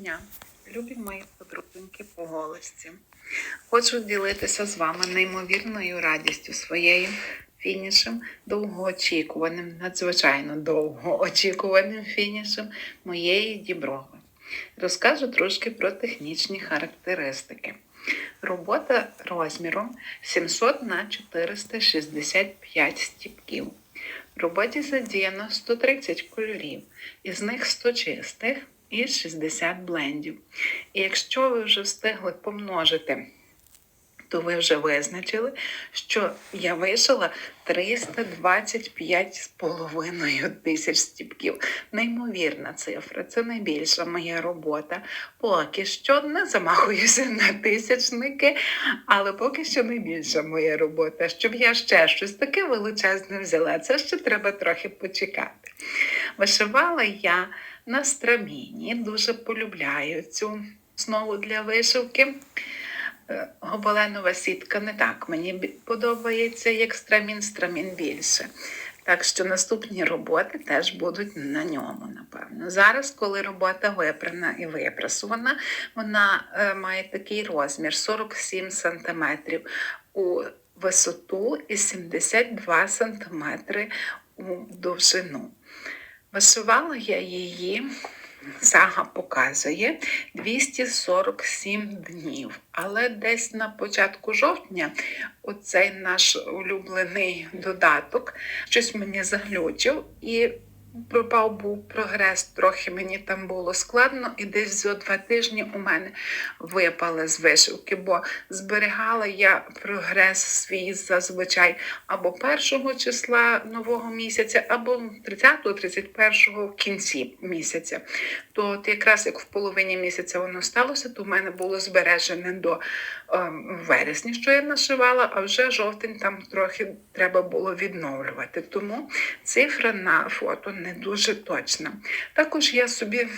дня, любі мої подруженьки по голості. Хочу ділитися з вами неймовірною радістю своєю фінішем, довгоочікуваним, надзвичайно довгоочікуваним фінішем моєї діброви. Розкажу трошки про технічні характеристики. Робота розміром 700 на 465 стіпків. В роботі задіяно 130 кольорів, із них 100 чистих і 60 блендів. І якщо ви вже встигли помножити, то ви вже визначили, що я вишила 325,5 тисяч стіпків. Неймовірна цифра, це найбільша моя робота. Поки що не замахуюся на тисячники, але поки що найбільша моя робота. Щоб я ще щось таке величезне взяла, це ще треба трохи почекати. Вишивала я на страміні, дуже полюбляю цю основу для вишивки. Е, Гобеленова сітка не так мені подобається, як страмін, страмін більше. Так що наступні роботи теж будуть на ньому, напевно. Зараз, коли робота випрана і випрасувана, вона е, має такий розмір 47 см у висоту і 72 см у довжину. Вишивала я її, сага показує 247 днів. Але десь на початку жовтня оцей наш улюблений додаток щось мені заглючив і пропав був прогрес. Трохи мені там було складно, і десь за два тижні у мене випали з вишивки, бо зберігала я прогрес свій зазвичай або першого числа нового місяця, або 30-го, 31-го в кінці місяця. То от якраз як в половині місяця воно сталося, то в мене було збережене до ем, вересня, що я нашивала, а вже жовтень там трохи треба було відновлювати. Тому цифра на фото не дуже точна. Також я собі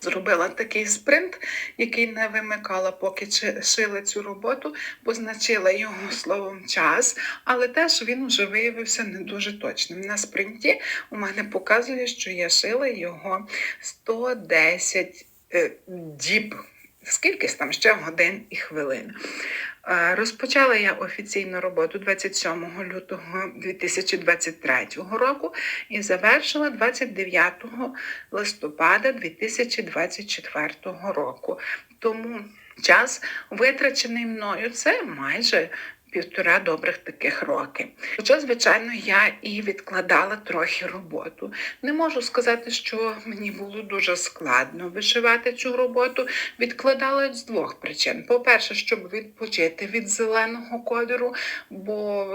зробила такий спринт, який не вимикала, поки шила цю роботу, позначила його словом час, але теж він вже виявився не дуже точним. На спринті у мене показує, що я шила його 110 е, діб. Скільки там ще годин і хвилин. Е, Розпочала я офіційну роботу 27 лютого 2023 року і завершила 29 листопада 2024 року. Тому час, витрачений мною, це майже півтора добрих таких роки. Хоча, звичайно, я і відкладала трохи роботу. Не можу сказати, що мені було дуже складно вишивати цю роботу. Відкладала з двох причин. По-перше, щоб відпочити від зеленого кольору, бо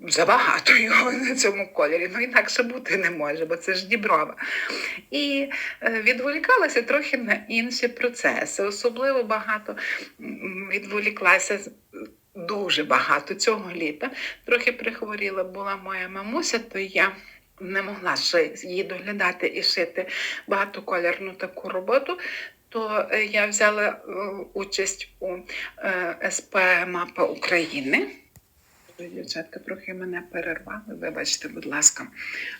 забагато його на цьому кольорі. Ну інакше бути не може, бо це ж діброва. І е, відволікалася трохи на інші процеси. Особливо багато відволіклася дуже багато цього літа. Трохи прихворіла була моя мамуся, то я. Не могла ще її доглядати і шити багатоколірну таку роботу, то е, я взяла е, участь у е, СП Мапа України. Дівчатка трохи мене перервали, вибачте, будь ласка.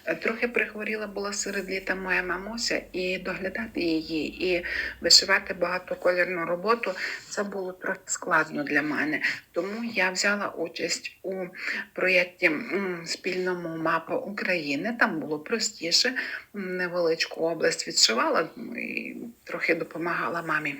Е, Трохи прихворіла була серед літа моя мамуся, і доглядати її, і вишивати багатоколірну роботу це було трохи складно для мене. Тому я взяла участь у проєкті спільному мапа України. Там було простіше, невеличку область відшивала ну, і трохи допомагала мамі.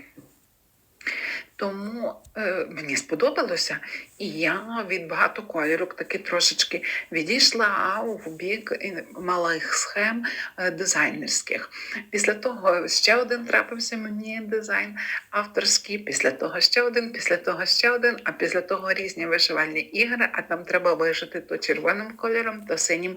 Тому е, мені сподобалося, і я від багатоколірок таки трошечки відійшла в бік малих схем е, дизайнерських. Після того ще один трапився мені дизайн авторський, після того ще один, після того ще один, а після того різні вишивальні ігри, а там треба вишити то червоним кольором, то синім.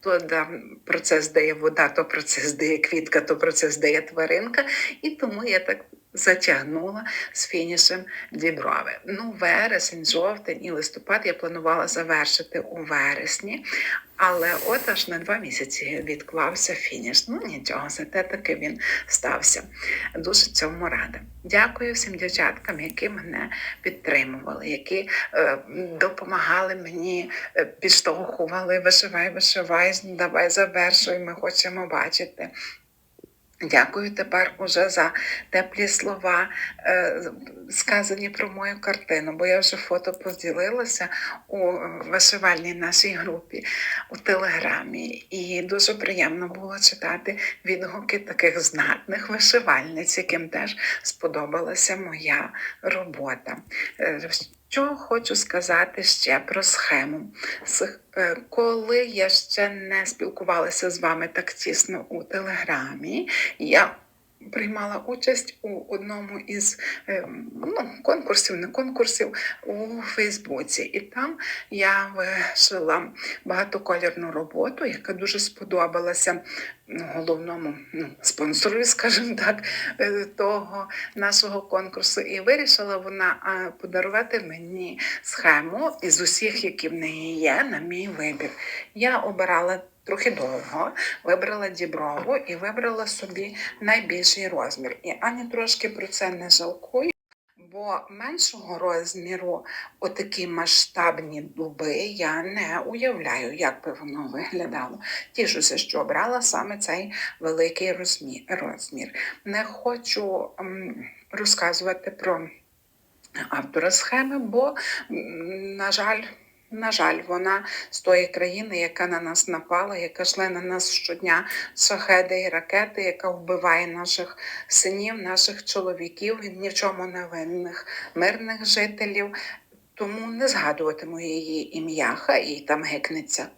То да, про це здає вода, то про це здає квітка, то про це здає тваринка. І тому я так затягнула з фінішем діброви. Ну, вересень, жовтень і листопад я планувала завершити у вересні, але от аж на два місяці відклався фініш. Ну нічого, зате таки він стався. Дуже цьому рада. Дякую всім дівчаткам, які мене підтримували, які е, допомагали мені, е, підштовхували, вишивай, вишивай, давай завершуй, ми хочемо бачити. Дякую тепер уже за теплі слова, е, сказані про мою картину, бо я вже фото поділилася у вишивальній нашій групі у Телеграмі. І дуже приємно було читати відгуки таких знатних вишивальниць, яким теж сподобалася моя робота. Що хочу сказати ще про схему. Е, Коли я ще не спілкувалася з вами так тісно у Телеграмі, я приймала участь у одному із е, ну, конкурсів, не конкурсів у Фейсбуці. І там я вишила багатоколірну роботу, яка дуже сподобалася ну, головному ну, спонсору, скажімо так, е, того нашого конкурсу. І вирішила вона подарувати мені схему із усіх, які в неї є, на мій вибір. Я обирала трохи довго, вибрала діброву і вибрала собі найбільший розмір. І ані трошки про це не жалкую. Бо меншого розміру отакі масштабні дуби я не уявляю, як би воно виглядало. Тішуся, що обрала саме цей великий розмір. Не хочу розказувати про автора схеми, бо, на жаль, на жаль, вона з тої країни, яка на нас напала, яка шле на нас щодня шахеди і ракети, яка вбиває наших синів, наших чоловіків, ні в чому не винних мирних жителів. Тому не згадуватиму її ім'я, хай їй там гикнеться.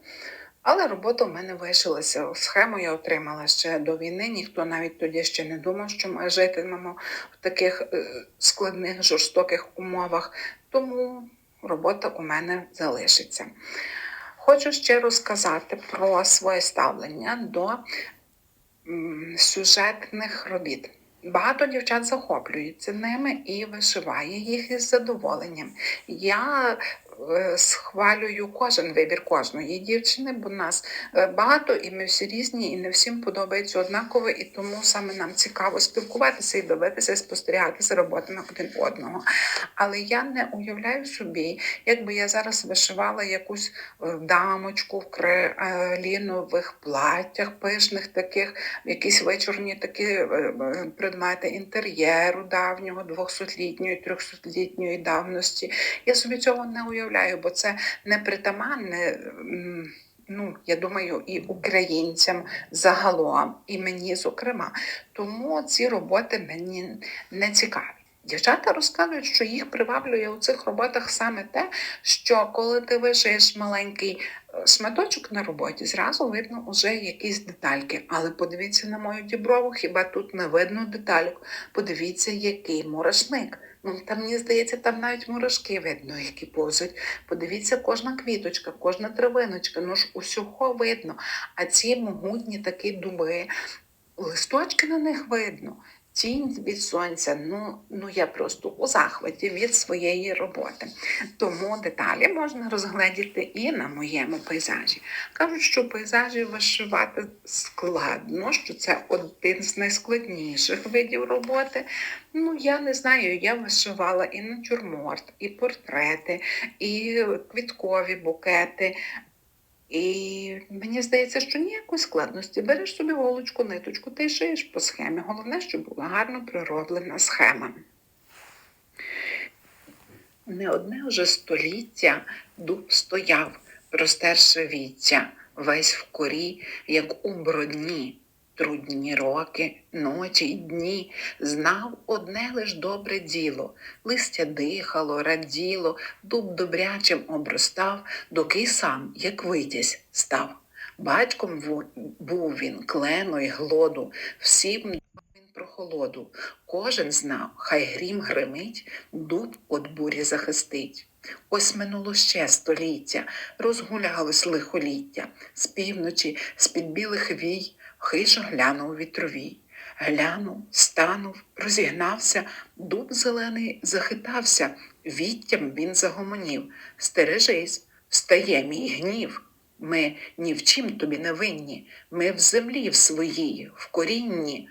Але робота в мене вишилася. Схему я отримала ще до війни. Ніхто навіть тоді ще не думав, що ми житимемо в таких е, складних, жорстоких умовах. Тому робота у мене залишиться. Хочу ще розказати про своє ставлення до сюжетних робіт. Багато дівчат захоплюються ними і вишиває їх із задоволенням. Я схвалюю кожен вибір кожної дівчини, бо нас е, багато, і ми всі різні, і не всім подобається однаково, і тому саме нам цікаво спілкуватися і дивитися, і спостерігати за роботами один одного. Але я не уявляю собі, якби я зараз вишивала якусь е, дамочку в крилінових платтях, пишних таких, якісь вичорні такі е, е, предмети інтер'єру давнього, 200-літньої, 300-літньої давності. Я собі цього не уявляю, бо це не притаманне. Ну, я думаю, і українцям загалом, і мені, зокрема. Тому ці роботи мені не цікаві. Дівчата розказують, що їх приваблює у цих роботах саме те, що коли ти вишиєш маленький е, шматочок на роботі, зразу видно вже якісь детальки. Але подивіться на мою діброву, хіба тут не видно детальок? Подивіться, який мурашник. Там, мені здається, там навіть мурашки видно, які повзуть. Подивіться, кожна квіточка, кожна травиночка, ну ж усього видно. А ці могутні такі дуби, листочки на них видно. Тінь від сонця, ну, ну я просто у захваті від своєї роботи. Тому деталі можна розгледіти і на моєму пейзажі. Кажуть, що пейзажі вишивати складно, що це один з найскладніших видів роботи. Ну, я не знаю, я вишивала і натюрморт, і портрети, і квіткові букети. І мені здається, що ніякої складності. Береш собі голочку, ниточку та й шиєш по схемі. Головне, щоб була гарно пророблена схема. Не одне вже століття дуб стояв, простерши віття, весь в корі, як у бродні. Трудні роки, ночі й дні, знав одне лиш добре діло. Листя дихало, раділо, дуб добрячим обростав, доки сам, як витязь, став. Батьком був він клено й глоду, всім дбав він про холоду. Кожен знав, хай грім гримить, дуб от бурі захистить. Ось минуло ще століття, розгулялось лихоліття, з півночі, з-під білих вій, хижо глянув вітровій. Глянув, станув, розігнався, дуб зелений захитався, віттям він загомонів. Стережись, встає мій гнів. Ми ні в чим тобі не винні, ми в землі в своїй, в корінні.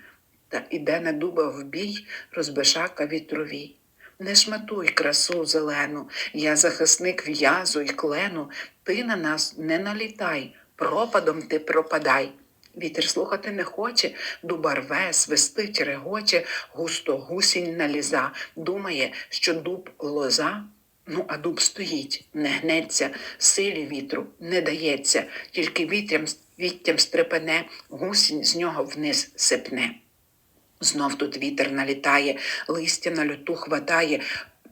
Та іде на дуба в бій розбишака вітровій. Не шматуй красу зелену, я захисник в'язу й клену, ти на нас не налітай, пропадом ти пропадай. Вітер слухати не хоче, дуба рве, свистить, регоче, густо гусінь наліза, думає, що дуб лоза. Ну, а дуб стоїть, не гнеться, силі вітру не дається, тільки вітрям, віттям стрепене, гусінь з нього вниз сипне. Знов тут вітер налітає, листя на люту хватає,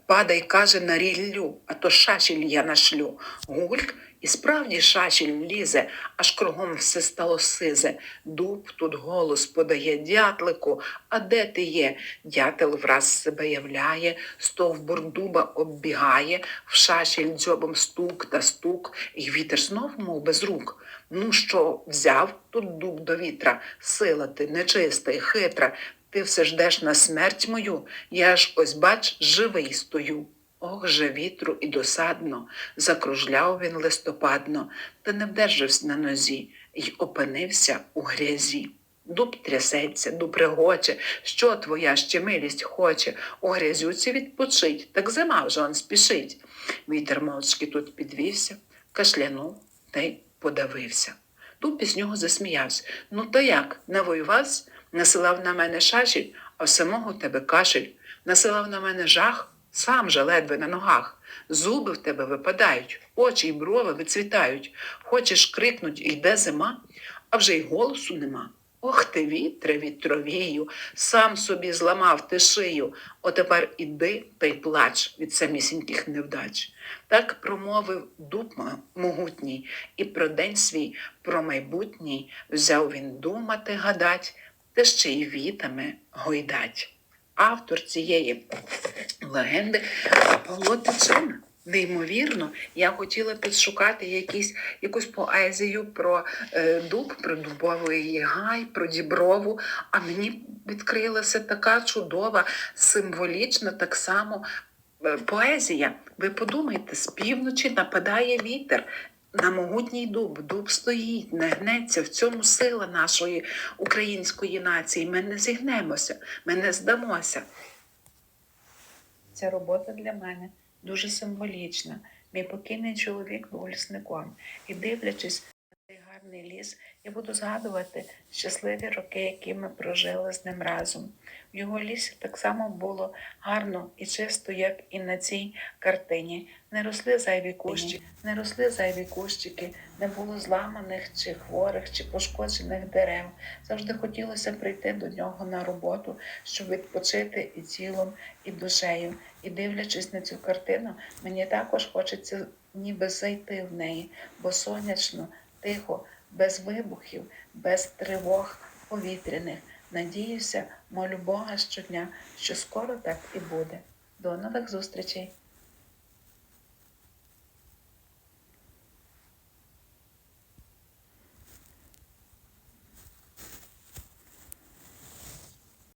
падай, каже, на ріллю, а то шашіль я нашлю. Гульк і справді шашіль лізе, аж кругом все стало сизе. Дуб тут голос подає дятлику, а де ти є? Дятел враз себе являє, стовбур дуба оббігає, в шашіль дзьобом стук та стук, і вітер знов, мов без рук. Ну що, взяв тут дуб до вітра, сила ти нечиста і хитра, ти все ждеш на смерть мою, я ж ось бач, живий стою. Ох же вітру і досадно, закружляв він листопадно, та не вдержався на нозі й опинився у грязі. Дуб трясеться, дуб регоче, що твоя ще милість хоче, у грязюці відпочить, так зима вже он спішить. Вітер мовчки тут підвівся, кашлянув та й подавився. Дуб із нього засміявся. Ну то як, не воювався? Насилав на мене шашіль, а в самого тебе кашель. Насилав на мене жах, сам же ледве на ногах. Зуби в тебе випадають, очі й брови вицвітають. Хочеш крикнуть, йде зима, а вже й голосу нема. Ох ти, вітре, вітровію, сам собі зламав ти шию. Отепер іди та й плач від самісіньких невдач. Так промовив дуб могутній, і про день свій, про майбутній взяв він думати, гадать, та ще й вітами гойдать. Автор цієї легенди Павло Тичина. Неймовірно, я хотіла підшукати якісь, якусь поезію про е, дуб, про дубовий гай, про діброву, а мені відкрилася така чудова, символічна так само е, поезія. Ви подумайте, з півночі нападає вітер. На могутній дуб, дуб стоїть, не гнеться. В цьому сила нашої української нації. Ми не зігнемося, ми не здамося. Ця робота для мене дуже символічна. Мій покійний чоловік був лісником, і дивлячись гарний ліс, я буду згадувати щасливі роки, які ми прожили з ним разом. В його лісі так само було гарно і чисто, як і на цій картині. Не росли зайві кущі, не росли зайві кущики, не було зламаних чи хворих, чи пошкоджених дерев. Завжди хотілося прийти до нього на роботу, щоб відпочити і тілом, і душею. І дивлячись на цю картину, мені також хочеться ніби зайти в неї, бо сонячно, тихо, без вибухів, без тривог повітряних. Надіюся, молю Бога щодня, що скоро так і буде. До нових зустрічей!